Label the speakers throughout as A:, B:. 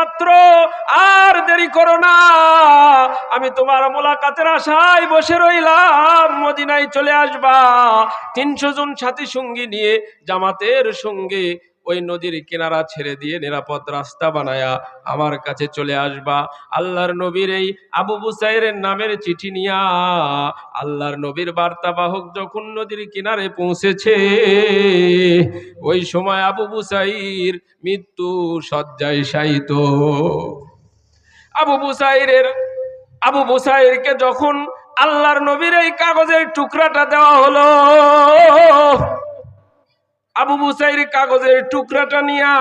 A: মাত্র আর দেরি করো না। আমি তোমার মোলাকাতের আশায় বসে রইলাম, মদিনায় চলে আসবা। তিনশো জন সাথী সঙ্গী নিয়ে জামাতের সঙ্গে ওই নদীর কিনারা ছেড়ে দিয়ে নিরাপদ রাস্তা বানায়া আমার কাছে চলে আসবা। আল্লাহর নবীর এই আবু বুসাইরের নামের চিঠি নিয়া আল্লাহর নবীর বার্তাবাহক যখন নদীর কিনারে পৌঁছেছে, ওই সময় আবু বুসাইর মৃত্যু শয্যায় শায়িত। আবু বুসাইরের আবু বুসাইরকে যখন আল্লাহর নবীর এই কাগজের টুকরাটা দেওয়া হলো আবু বুসাইর কাগজের টুকরাটা নিয়া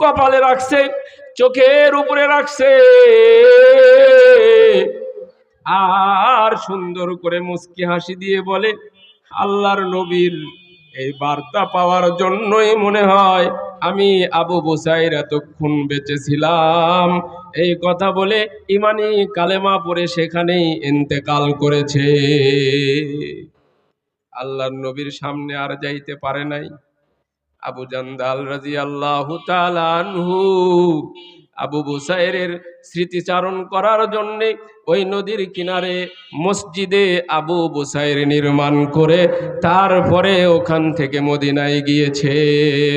A: কপালে রাখছে, চোখের উপরে রাখছে। আর সুন্দর করে মুস্কি হাসি দিয়ে বলে, আল্লাহর নবীর এই বার্তা পাওয়ার জন্যই মনে হয় আমি আবু বুসাইর এতক্ষণ বেঁচেছিলাম। এই কথা বলে ইমানি কালেমা পরে সেখানেই ইন্তেকাল করেছে। আল্লাহর নবীর সামনে আর যাইতে পারে নাই। আবু জান্দাল রাজি আল্লাহ আনহু, আবু বুসাইরের স্মৃতিচারণ করার জন্যে ওই নদীর কিনারে মসজিদে আবু বুসাইর নির্মাণ করে তারপরে ওখান থেকে মদিনায় গিয়েছে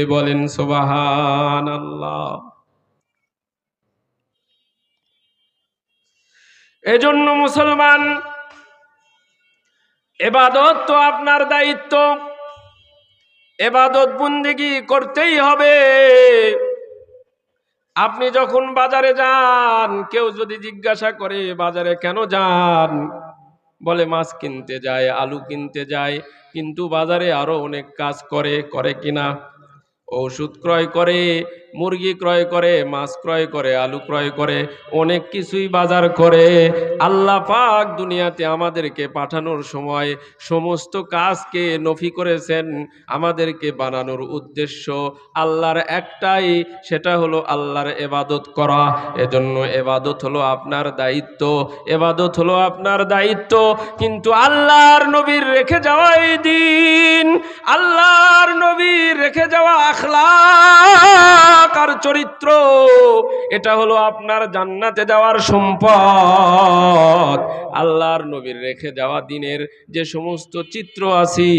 A: বলেন সোবাহান আল্লাহ এজন্য মুসলমান এবাদত তো আপনার দায়িত্ব। এবাদত বন্দিগি করতেই হবে। আপনি যখন বাজারে যান, কেউ যদি জিজ্ঞাসা করে, বাজারে কেন যান? বলে, মাছ কিনতে যায়, আলু কিনতে যায়, কিন্তু বাজারে আরও অনেক কাজ করে করে কিনা? ওষুধ ক্রয় করে মুরগি ক্রয় করে, মাছ ক্রয় করে, আলু ক্রয় করে, অনেক কিছুই বাজার করে। আল্লাহ পাক দুনিয়াতে আমাদেরকে পাঠানোর সময় সমস্ত কাজকে নফি করেছেন, আমাদেরকে বানানোর উদ্দেশ্য আল্লাহর একটাই, সেটা হলো আল্লাহর এবাদত করা। এজন্য এবাদত হলো আপনার দায়িত্ব, এবাদত হলো আপনার দায়িত্ব। কিন্তু আল্লাহর নবীর রেখে যাওয়া এই দিন, আল্লাহর নবীর রেখে যাওয়া আখলাক চরিত্র। এটা হলো আপনার জান্নাতে যাওয়ার সম্পদ। আল্লাহর নবীর রেখে যাওয়া দিনের যে সমস্ত চিত্র আছে,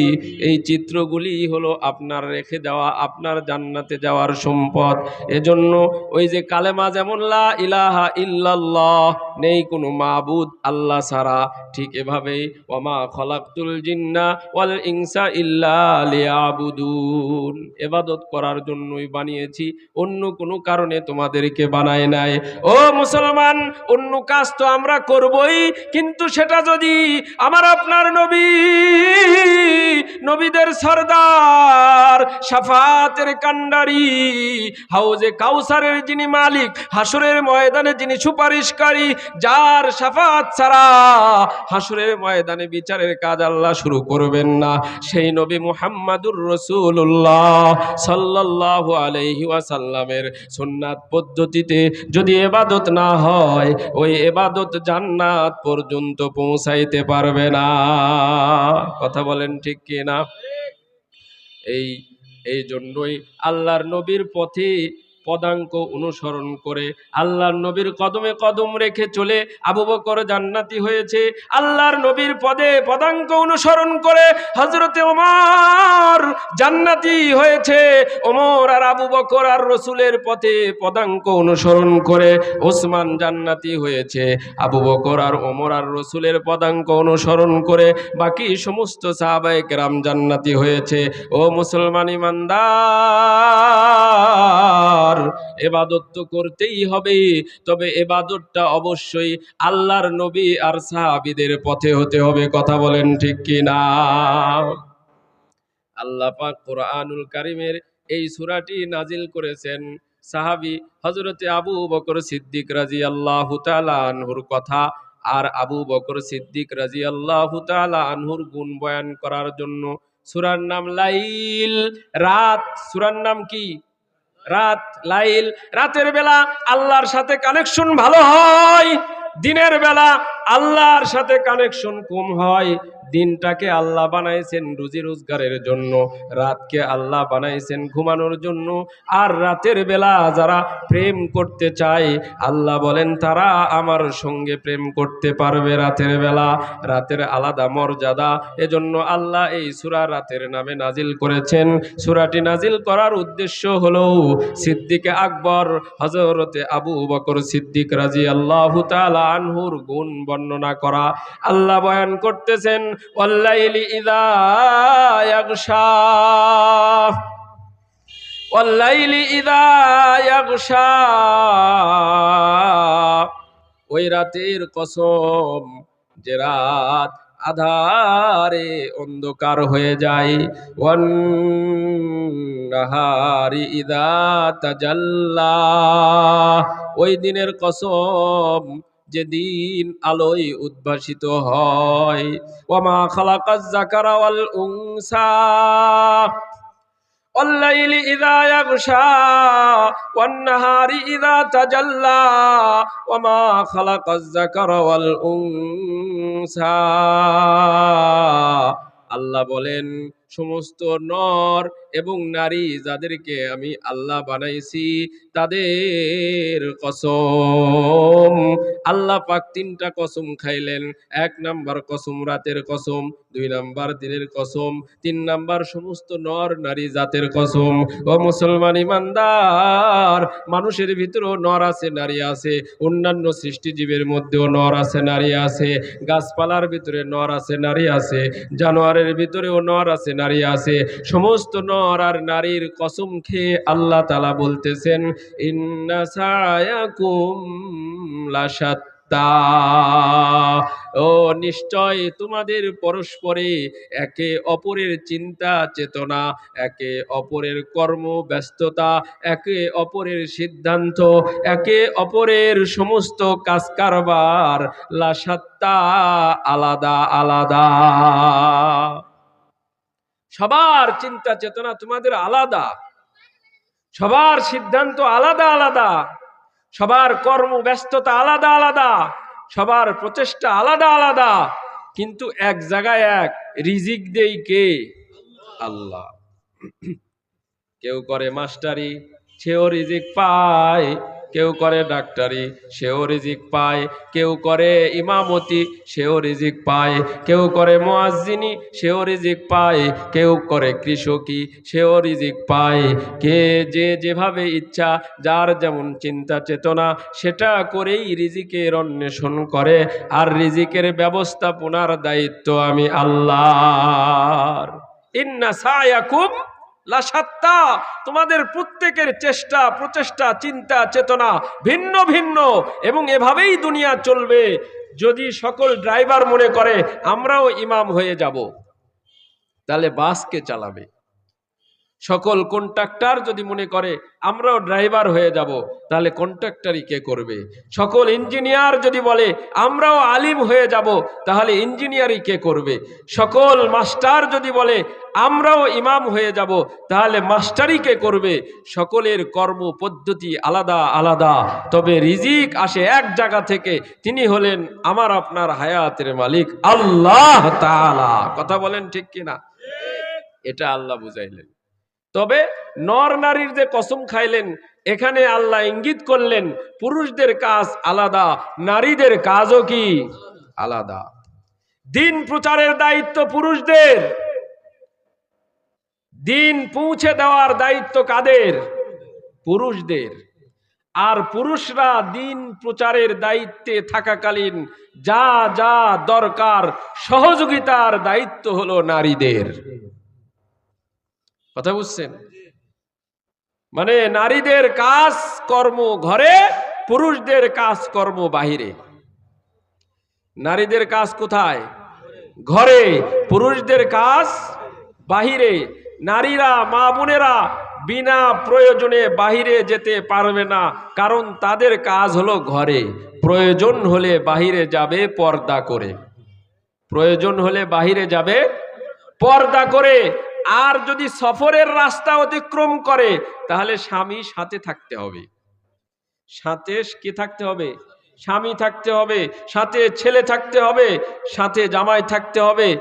A: এই চিত্রগুলি হলো আপনার রেখে যাওয়া, আপনার জান্নাতে যাওয়ার সম্পদ। এজন্য ওই যে কালেমা যেমন, লা ইলাহা ইল্লাল্লাহ নেই কোনো মাবুদ আল্লাহ ছাড়া। ঠিক এভাবেই ওমা খলাকতুল জিন্না ওয়াল ইনসা ইল্লা লিয়াবুদুন এবাদত করার জন্যই বানিয়েছি। অন্য কোনো কারণে তোমাদেরকে বানায় নাই। ও মুসলমান, অন্য কাজ তো আমরা করবই, কিন্তু সেটা যদি আমার আপনার নবী, নবীদের সর্দার, সাফাতের কান্ডারি হাউজে কাউসারের যিনি মালিক হাসুরের ময়দানে যিনি সুপারিশকারী, যার সাফাত ছাড়া হাসুরের ময়দানে বিচারের কাজ আল্লাহ শুরু করবেন না। সেই নবী মুহাম্মাদুর রসুল্লাহ সাল্লাল্লাহু আলাইহি ওয়াসাল্লামের সুন্নাত পদ্ধতিতে যদি এবাদত না হয়, ওই এবাদত জান্নাত পর্যন্ত পৌঁছাইতে পারবে না। কথা বলেন ঠিক কি না এই এই জন্যই আল্লাহর নবীর পথে পদাঙ্ক অনুসরণ করে। আল্লাহর নবীর কদমে কদম রেখে চলে আবু বকর জান্নাতি হয়েছে। আল্লাহর নবীর পদে পদাঙ্ক অনুসরণ করে হজরতে ওমর জান্নাতি হয়েছে। ওমর আর আবু বকর আর রসুলের পথে পদাঙ্ক অনুসরণ করে ওসমান জান্নাতি হয়েছে। আবু বকর আর ওমর আর রসুলের পদাঙ্ক অনুসরণ করে বাকি সমস্ত সাহাবায়ে কেরাম জান্নাতি হয়েছে। ও মুসলমান ইমানদার এবাদত তো করতেই হবে। তবে এবাদতটা অবশ্যই আল্লাহর নবী আর সাহাবিদের পথে হতে হবে, কথা বলেন ঠিক কি না আল্লাহ পাক কোরআনুল কারিমের এই সূরাটি নাজিল করেছেন। সাহাবী হযরতে আবু বকর সিদ্দিক রাদিয়াল্লাহু তাআলা আনহুর কথা আর আবু বকর সিদ্দিক রাদিয়াল্লাহু তাআলা আনহুর গুণ বয়ান করার জন্য সূরার নাম লাইল। রাত, সূরার নাম কি? রাত লাইল রাতের বেলা আল্লাহর সাথে কানেকশন ভালো হয় দিনের বেলা আল্লাহর সাথে কানেকশন কম হয়, দিনটাকে আল্লাহ বানাইছেন রুজি রোজগারের জন্য, রাতকে আল্লাহ বানাইছেন ঘুমানোর জন্য, আর রাতের বেলা যারা প্রেম করতে চায়, আল্লাহ বলেন তারা আমার সঙ্গে প্রেম করতে পারবে রাতের বেলা, রাতের আলাদা মর্যাদা। এজন্য আল্লাহ এই সুরা রাতের নামে নাজিল করেছেন। সুরাটি নাজিল করার উদ্দেশ্য হলো সিদ্দিকে আকবর হজরতে আবু বকর সিদ্দিক রাজি আল্লাহ আনহুর গুণ বর্ণনা করা। আল্লাহ বয়ান করতেছেন ইয়াগশা। ওই রাতের কসম, যে রাত আধারে অন্ধকার হয়ে যায়। ইদা তাজাল্লা। ওই দিনের কসম যেদিন আলোয় উদ্ভাসিত হয় ওমা খালাকাজ জাকারা ওয়াল উনসা والليل إذا يغشى والنهار إذا تجلى وما خلق الذكر والأنثى আল্লাহ বলেন সমস্ত নর এবং নারী যাদেরকে আমি আল্লাহ বানাইছি, তাদের কসম। আল্লাহ পাক তিনটা কসম খাইলেন। এক নাম্বার কসম রাতের কসম, দুই নাম্বার দিনের কসম, তিন নাম্বার সমস্ত নর নারী জাতের কসম। ও মুসলমান ইমানদার, মানুষের ভিতরেও নর আছে, নারী আছে। অন্যান্য সৃষ্টিজীবের মধ্যেও নর আছে, নারী আছে। গাছপালার ভিতরে নর আছে, নারী আছে। জানোয়ারের ভিতরেও নর আছে, নারী আছে। সমস্ত নর আর নারীর কসম খেয়ে আল্লাহ তালা বলতেছেন ও নিশ্চয় তোমাদের পরস্পরে একে অপরের চিন্তা, চেতনা, একে অপরের কর্ম ব্যস্ততা, একে অপরের সিদ্ধান্ত, একে অপরের সমস্ত কাজ কারবার লাসাত্তা আলাদা আলাদা। সবার চিন্তা চেতনা তোমাদের আলাদা। সবার সিদ্ধান্ত আলাদা আলাদা। সবার কর্ম ব্যস্ততা আলাদা আলাদা। সবার প্রচেষ্টা আলাদা আলাদা। কিন্তু এক জায়গায় এক রিজিক দেই কে? আল্লাহ। কেউ করে মাস্টারি, সেও রিজিক পায়। কেউ করে ডাক্তারি, সেও রিজিক পায়। কেউ করে ইমামতি, সেও রিজিক পায়। কেউ করে মোয়াজ্জিনি, সেও রিজিক পায়। কেউ করে কৃষকি সেও রিজিক পায়। কে যে যেভাবে ইচ্ছা, যার যেমন চিন্তা চেতনা, সেটা করেই রিজিকের অন্বেষণ করে। আর রিজিকের ব্যবস্থাপনার দায়িত্ব আমি আল্লাহর। ইন্না সায়াকুম লাসাত্তা তোমাদের প্রত্যেকের চেষ্টা, প্রচেষ্টা, চিন্তা, চেতনা ভিন্ন ভিন্ন এবং এভাবেই দুনিয়া চলবে। যদি সকল ড্রাইভার মনে করে, আমরাও ইমাম হয়ে যাব। তাহলে বাসকে চালাবে। সকল কন্ট্রাক্টর যদি মনে করে, আমরাও ড্রাইভার হয়ে যাব, তাহলে কন্ট্রাক্টরই কে করবে? সকল ইঞ্জিনিয়ার যদি বলে, আমরাও আলিম হয়ে যাব, তাহলে ইঞ্জিনিয়ারই কে করবে? সকল মাস্টার যদি বলে, আমরাও ইমাম হয়ে যাব, তাহলে মাস্টারই কে করবে? সকলের কর্ম পদ্ধতি আলাদা আলাদা। তবে রিজিক আসে এক জায়গা থেকে, তিনি হলেন আমার আপনার হায়াতের মালিক, আল্লাহ তাআলা। কথা বলেন ঠিক কিনা? এটা আল্লাহ বুঝাইলেন। তবে নর নারীর যে কসম খাইলেন, এখানে আল্লাহ ইঙ্গিত করলেন, পুরুষদের কাজ আলাদা, নারীদের কাজও কি আলাদা? দিন প্রচারের দায়িত্ব পুরুষদের। দিন পৌঁছে দেওয়ার দায়িত্ব কাদের? পুরুষদের। আর পুরুষরা দিন প্রচারের দায়িত্বে থাকাকালীন যা যা দরকার, সহযোগিতার দায়িত্ব হলো নারীদের। কথা বুঝছেন? মানে নারীদের কাজ কর্ম ঘরে, পুরুষদের কাজ কর্ম বাহিরে। নারীদের কাজ কোথায়? ঘরে। পুরুষদের কাজ বাহিরে। নারীরা, মা বোনেরা বিনা প্রয়োজনে বাহিরে যেতে পারবে না, কারণ তাদের কাজ হলো ঘরে। প্রয়োজন হলে বাহিরে যাবে পর্দা করে। প্রয়োজন হলে বাহিরে যাবে পর্দা করে। আর যদি সফরের রাস্তা অতিক্রম করে, তাহলে স্বামী সাথে থাকতে হবে। সাথে কি থাকতে হবে? স্বামী থাকতে হবে, সাথে ছেলে থাকতে হবে, সাথে জামাই থাকতে হবে।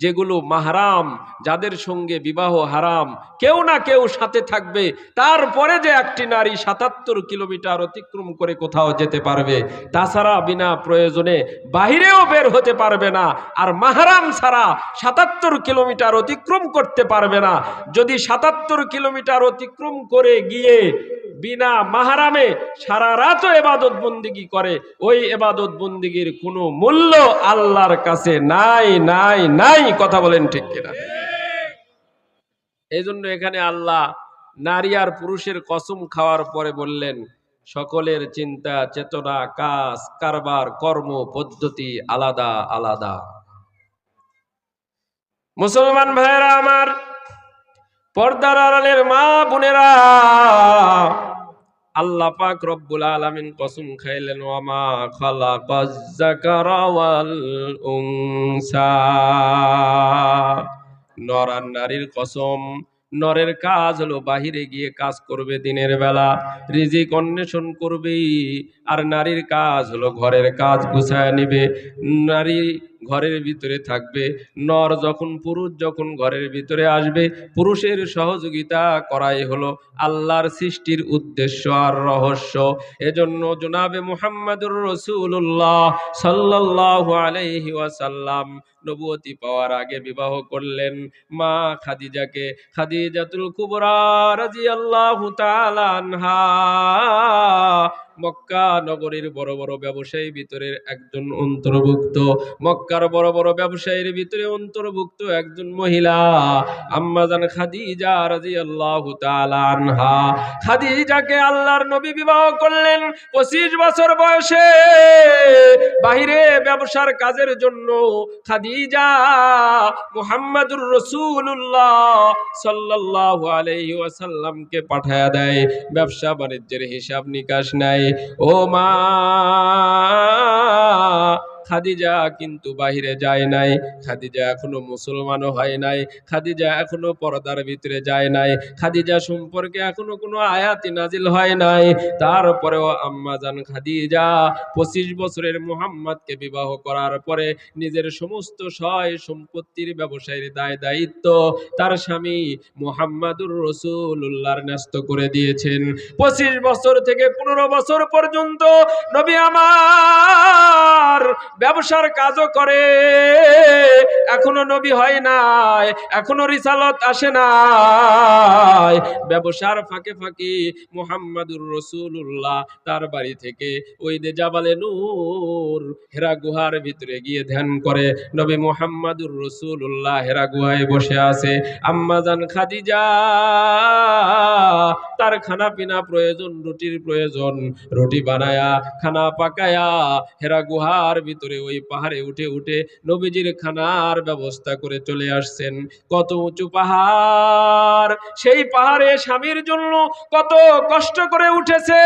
A: যেগুলো মাহারাম, যাদের সঙ্গে বিবাহ হারাম, কেউ না কেউ সাথে থাকবে। তারপরে যে একটি নারী সাতাত্তর কিলোমিটার অতিক্রম করে কোথাও যেতে পারবে, তাছাড়া বিনা প্রয়োজনে বাহিরেও বের হতে পারবে না। আর মাহারাম ছাড়া সাতাত্তর কিলোমিটার অতিক্রম করতে পারবে না। যদি সাতাত্তর কিলোমিটার অতিক্রম করে গিয়ে বিনা মাহারামে সারা রাতও এবাদত বন্দিগি করে, ওই এবাদত বন্দিগির কোনো মূল্য আল্লাহর কাছে নাই নাই নাই। কথা বলেন ঠিক কিনা? এই জন্য এখানে আল্লাহ নারী আর পুরুষের কসম খাওয়ার পরে বললেন, সকলের চিন্তা, চেতনা, কাজ, কারবার, কর্ম, পদ্ধতি আলাদা আলাদা। মুসলমান ভাইয়েরা আমার পর্দার আড়ালের মা বোনেরা আল্লাহ পাক রব্বুল আলামিন কসম খাইলেন, ওয়ামা খালাকাজ যাকারা ওয়াল উনসা। নর আর নারীর কসম, নরের কাজ হলো বাহিরে গিয়ে কাজ করবে দিনের বেলা, রিজিক অন্বেষণ করবে আর নারীর কাজ হলো ঘরের কাজ গুছায় নিবে। নারী ঘরের ভিতরে থাকবে। নর যখন, পুরুষ যখন ঘরের ভিতরে আসবে, পুরুষের সহযোগিতা করাই হলো আল্লাহর সৃষ্টির উদ্দেশ্য আর রহস্য। এজন্য জনাবে মোহাম্মদুর রসুল্লাহ সাল্লাহ আলাইহি ওয়াসাল্লাম নবুয়তি পাওয়ার আগে বিবাহ করলেন মা খাদিজাকে। খাদিজাতুল কুবরা তাআলা আনহা। মক্কা নগরীর বড় বড় ব্যবসায়ী ভিতরের একজন অন্তর্ভুক্ত। মক্কার বড় বড় ব্যবসায়ীর ভিতরে অন্তর্ভুক্ত একজন মহিলা। আম্মাজান খাদিজা রাদিয়াল্লাহু তাআলা আনহা। খাদিজাকে আল্লাহর নবী বিবাহ করলেন পঁচিশ বছর বয়সে। বাহিরে ব্যবসার কাজের জন্য খাদিজা মুহাম্মাদুর রসুল্লাহ সাল্লাল্লাহু আলাইহি ওয়াসাল্লামকে পাঠায়া দেয় ব্যবসা বাণিজ্যের হিসাব নিকাশ নেয় ও মা খাদিজা কিন্তু বাহিরে যায় নাই। খাদিজা এখনও মুসলমানও হয় নাই। খাদিজা এখনও পর্দার ভিতরে যায় নাই। খাদিজা সম্পর্কে এখনও কোনো আয়াতি নাজিল হয় নাই। তারপরেও আম্মা জান খাদিজা পঁচিশ বছরের মুহাম্মদকে বিবাহ করার পরে নিজের সমস্ত সয় সম্পত্তির ব্যবসায়ীর দায় দায়িত্ব তার স্বামী মুহাম্মাদুর রসুল্লাহর ন্যস্ত করে দিয়েছেন। পঁচিশ বছর থেকে পনেরো বছর পর্যন্ত নবী আমার ব্যবসার কাজও করে। এখনও নবী হয় নাই, এখনও রিসালত আসে নাই। ব্যবসার ফাঁকে ফাঁকে মুহাম্মাদুর রসুল্লাহ তার বাড়ি থেকে ওই যে জাবালে নূর হেরা গুহার ভিতরে গিয়ে ধ্যান করে। নবী মুহাম্মাদুর রসুল্লাহ হেরা গুহায় বসে আছে। আম্মাজান খাদিজা, তার খানা পিনা প্রয়োজন, রুটির প্রয়োজন, রুটি বানায়া, খানা পাকায়া হেরা গুহার ভিতরে ওই পাহাড়ে উঠে উঠে নবীজির খানার ব্যবস্থা করে চলে আসছেন। কত উঁচু পাহাড়, সেই পাহাড়ে স্বামীর জন্য কত কষ্ট করে উঠেছে।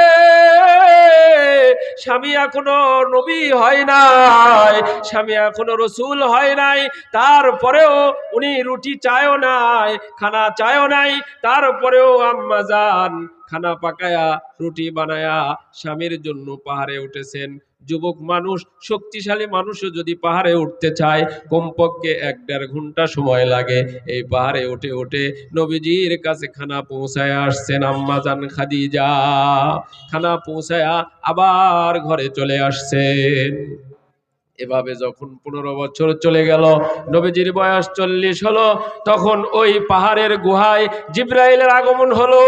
A: স্বামী এখনও নবী হয় নাই, স্বামী এখনও রসুল হয় নাই, তারপরেও উনি রুটি চায়ও নাই, খানা চায়ও নাই, তারপরেও আম্মা যান খানা পাকায়া রুটি বানায়া স্বামীর জন্য পাহাড়ে উঠেছেন। যুবক মানুষ, শক্তিশালী মানুষও যদি পাহাড়ে উঠতে চায়, কমপক্ষে এক দেড় ঘণ্টা সময় লাগে। এই পাহাড়ে উঠে উঠে নবীজির কাছে খানা পৌঁছায় আসছেন আম্মাজান খাদিজা। খানা পৌঁছায়া আবার ঘরে চলে আসছেন। এভাবে যখন পনেরো বছর চলে গেল, নবীজির বয়স চল্লিশ হলো, তখন ওই পাহাড়ের গুহায় জিব্রাইলের আগমন হলো।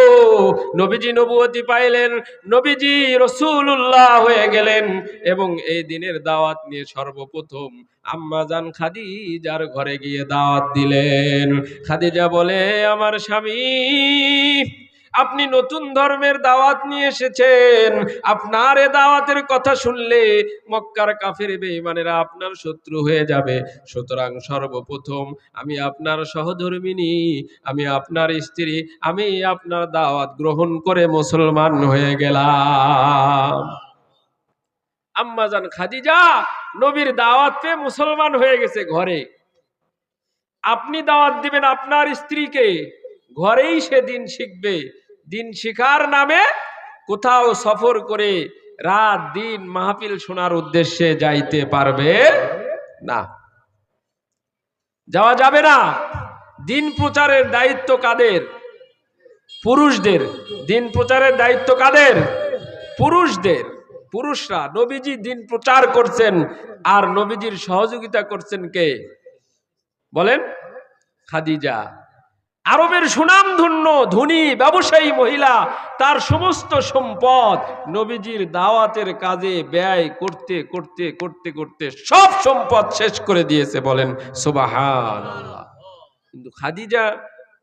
A: নবীজি নবুয়তি পাইলেন, নবীজি রসুল্লাহ হয়ে গেলেন এবং এই দিনের দাওয়াত নিয়ে সর্বপ্রথম আম্মাজান খাদিজার ঘরে গিয়ে দাওয়াত দিলেন। খাদিজা বলে, আমার স্বামী আপনি নতুন ধর্মের দাওয়াত নিয়ে এসেছেন। আপনার এ দাওয়াতের কথা শুনলে মক্কার কাফের বেঈমানেরা আপনার শত্রু হয়ে যাবে। সুতরাং সর্বপ্রথম আমি আপনার সহধর্মিনী, আমি আপনার স্ত্রী, আমি আপনার দাওয়াত গ্রহণ করে মুসলমান হয়ে গেলাম। আম্মাজান খাদিজা, নবীর দাওয়াত পেয়ে মুসলমান হয়ে গেছে ঘরে। আপনি দাওয়াত দিবেন আপনার স্ত্রীকে। ঘরেই সে দিন শিখবে। দিন শিখার নামে কোথাও সফর করে রাত, দিন মাহফিল শোনার উদ্দেশ্যে যাইতে পারবে না। যাওয়া যাবে না। দিন প্রচারের দায়িত্ব কাদের? পুরুষদের। দিন প্রচারের দায়িত্ব কাদের? পুরুষদের। পুরুষরা, নবীজি দিন প্রচার করছেন আর নবীজির সহযোগিতা করছেন কে? বলেন, খাদিজা। আরবের সুনামধন্য ধনী ব্যবসায়ী মহিলা, তার সমস্ত সম্পদ নবীজির দাওয়াতের কাজে ব্যয় করতে করতে করতে করতে সব সম্পদ শেষ করে দিয়েছে বলেন সুবাহান কিন্তু খাদিজা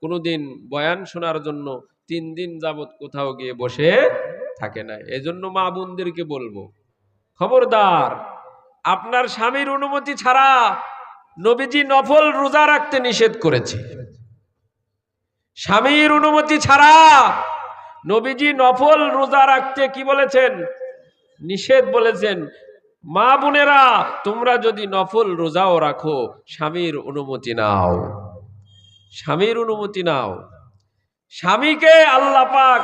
A: কোনোদিন বয়ান শোনার জন্য তিন দিন যাবত কোথাও গিয়ে বসে থাকে না। এজন্য মা বোনদেরকে বলব, খবরদার, আপনার স্বামীর অনুমতি ছাড়া নবীজি নফল রোজা রাখতে নিষেধ করেছে। স্বামীর অনুমতি ছাড়া নবীজি নফল রোজা রাখতে কি বলেছেন? নিষেধ বলেছেন, মা বোনেরা, তোমরা যদি নফল রোজাও রাখো, স্বামীর অনুমতি নাও। স্বামীর অনুমতি নাও। স্বামীকে আল্লাহ পাক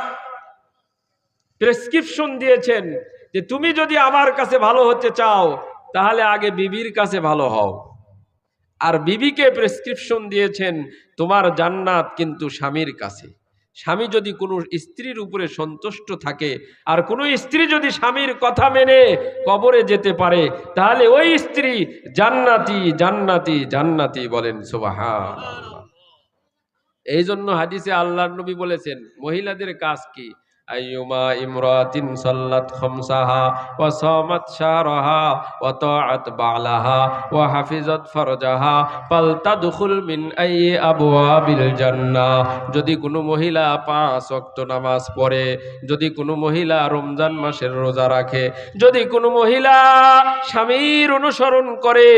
A: প্রেসক্রিপশন দিয়েছেন যে, তুমি যদি আমার কাছে ভালো হতে চাও, তাহলে আগে বিবির কাছে ভালো হও। আর বিবিকে প্রেসক্রিপশন দিয়েছেন, তোমার জান্নাত কিন্তু স্বামীর কাছে। স্বামী যদি কোনো স্ত্রীর উপরে সন্তুষ্ট থাকে, আর কোনো স্ত্রী যদি স্বামীর কথা মেনে কবরে যেতে পারে, তাহলে ওই স্ত্রী জান্নাতি জান্নাতি জান্নাতি বলেন সুবাহান এই জন্য হাদিসে আল্লাহর নবী বলেছেন, মহিলাদের কাজ কি? খামসাহা ওয়া সামাত শাহরাহা ওয়া তাআত বালাহা ওয়া হাফিজাত ফারজাহা ফালতাদখুল মিন আইয়ি আবওয়াবিল জান্নাহ। যদি কোনো মহিলা পাঁচ ওয়াক্ত নামাজ পড়ে, যদি কোনো মহিলা রমজান মাসের রোজা রাখে, যদি কোনো মহিলা স্বামীর অনুসরণ করে,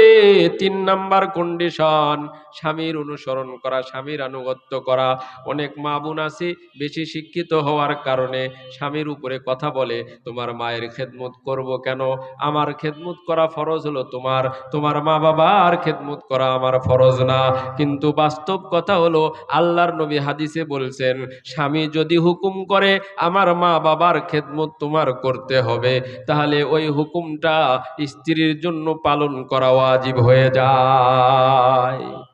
A: তিন নাম্বার কন্ডিশন স্বামীর অনুসরণ করা, স্বামীর আনুগত্য করা। অনেক মা বোন আছে, বেশি শিক্ষিত হওয়ার কারণে স্বামীর উপরে কথা বলে, তোমার মায়ের খেদমত করব কেন? আমার খেদমত করা ফরজ হলো তোমার তোমার মা বাবার খেদমত করা আমার ফরজ না। কিন্তু বাস্তব কথা হলো, আল্লাহর নবী হাদিসে বলছেন, স্বামী যদি হুকুম করে, আমার মা বাবার খেদমত তোমার করতে হবে, তাহলে ওই হুকুমটা স্ত্রীর জন্য পালন করা ওয়াজিব হয়ে যায়।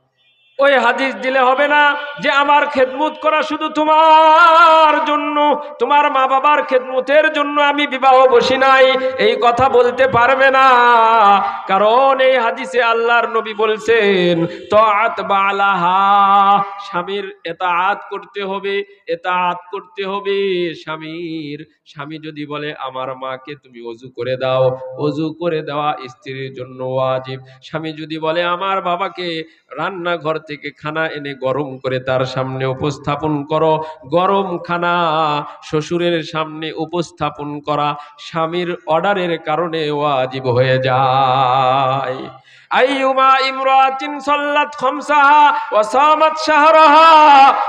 A: ওই হাদিস দিলে হবে না যে আমার খেদমত করা শুধু তোমার জন্য, তোমার মা বাবার খেদমুতের জন্য আমি বিবাহ বসি নাই। এই কথা বলতে পারবে না। কারণ এই হাদিসে আল্লাহর নবী বলছেন, তাআত বালাহা। স্বামীর এতাআত করতে হবে এটা এতাআত করতে হবে। স্বামীর, স্বামী যদি বলে, আমার মাকে তুমি অজু করে দাও। অজু করে দেওয়া স্ত্রীর জন্য ওয়াজিব। স্বামী যদি বলে, আমার বাবাকে রান্নাঘর থেকে খানা এনে গরম করে তার সামনে উপস্থাপন করো। গরম খানা শ্বশুরের সামনে উপস্থাপন করা স্বামীর অর্ডারের কারণে ওয়াজিব হয়ে যায়। আইয়ুমা ইমরাতিন সাল্লাত খামসাহা ওয়া সামাত শাহরাহা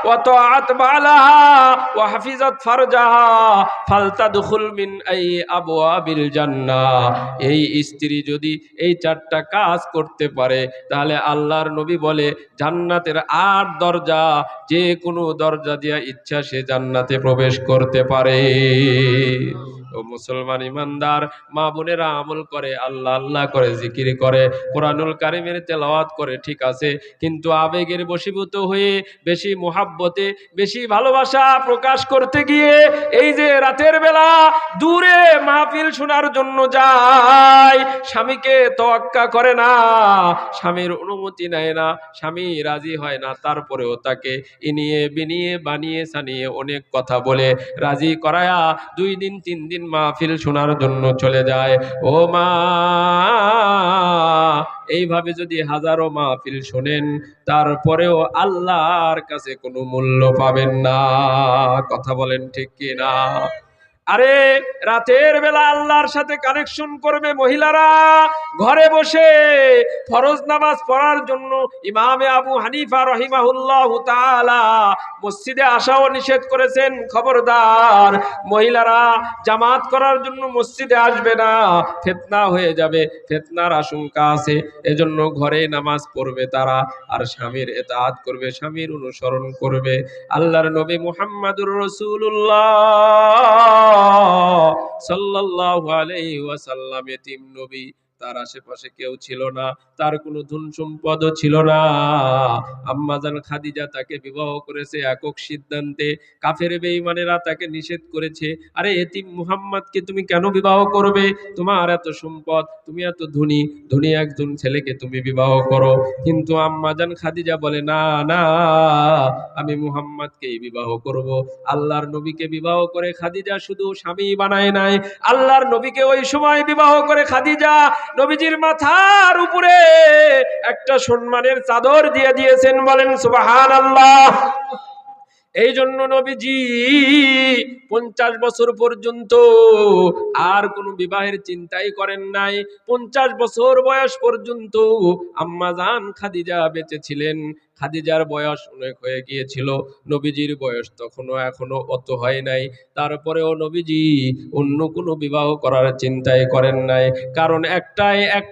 A: ওয়া তাআত বালাহা ওয়া হাফিজাত ফারজাহা ফালতাদখুল মিন আই আবওয়াবিল জান্নাহ। এই স্ত্রী যদি এই চারটা কাজ করতে পারে, তাহলে আল্লাহর নবী বলে, জান্নাতের আট দরজা যে কোনো দরজা দিয়া ইচ্ছা সে জান্নাতে প্রবেশ করতে পারে। ও মুসলমান ইমানদার, মা বোনেরা আমল করে, আল্লাহ আল্লাহ করে, জিকির করে কোরআনুল কারিমের তেলাওয়াত করে, ঠিক আছে? কিন্তু আবেগের বশীভূত হয়ে বেশি মোহাব্বতে, বেশি ভালোবাসা প্রকাশ করতে গিয়ে এই যে রাতের বেলা দূরে মাহফিল শোনার জন্য যায়, স্বামীকে তোয়াক্কা করে না, স্বামীর অনুমতি নেয় না, স্বামী রাজি হয় না, তারপরেও তাকে ইনিয়ে, বিনিয়ে, বানিয়ে, সানিয়ে অনেক কথা বলে, রাজি করায়া দুই দিন, তিন দিন মাহফিল শোনার জন্য চলে যায়। ও মা এইভাবে যদি হাজারো মাহফিল শোনেন, তারপরেও আল্লাহর কাছে কোনো মূল্য পাবেন না। কথা বলেন ঠিক কি না আরে রাতের বেলা আল্লাহর সাথে কানেকশন করবে মহিলারা। ঘরে বসে ফরজ নামাজ পড়ার জন্য ইমামে আবু হানিফা রহিমাহুল্লাহ তাআলা মসজিদে আসাও নিষেধ করেছেন। খবরদার, মহিলারা জামাত করার জন্য মসজিদে আসবে না, ফেতনা হয়ে যাবে, ফেতনার আশঙ্কা আছে। এজন্য ঘরে নামাজ পড়বে তারা আর স্বামীর এতাআত করবে, স্বামীর অনুসরণ করবে। আল্লাহর নবী মুহাম্মাদুর রাসূলুল্লাহ। সাল্লাল্লাহু আলাইহি ওয়াসাল্লাম ইতিম নবী। তার আশেপাশে কেউ ছিল না, তার কোনো ধন সম্পদও ছিল না। আম্মাজান খাদিজা তাকে বিবাহ করেছে একক সিদ্ধান্তে। কাফের বেঈমানেরা তাকে নিষেধ করেছে, আরে এতিম মুহাম্মদকে তুমি কেন বিবাহ করবে? তোমার এত সম্পদ, তুমি এত ধনী ধনী একজন ছেলেকে তুমি বিবাহ করো। কিন্তু আম্মাজান খাদিজা বলে, না না, আমি মুহাম্মদকেই বিবাহ করব। আল্লাহর নবীকে বিবাহ করে খাদিজা শুধু স্বামী বানায় নাই, আল্লাহর নবীকে ওই সময় বিবাহ করে খাদিজা নবীজির মাথার উপরে একটা সম্মানের চাদর দিয়ে দিয়েছেন বলেন সুবাহান আল্লাহ এই জন্য নবীজি পঞ্চাশ বছর পর্যন্ত আর কোনো বিবাহের চিন্তাই করেন নাই। পঞ্চাশ বছর বয়স পর্যন্ত আম্মা আম্মাজান খাদিজা বেঁচে ছিলেন। খাদিজার বয়স অনেক হয়ে গিয়েছিল। নবীজির বয়স তখনও এখনও অত হয় নাই। তারপরেও নবীজি অন্য কোনো বিবাহ করার চিন্তাই করেন নাই। কারণ একটাই এক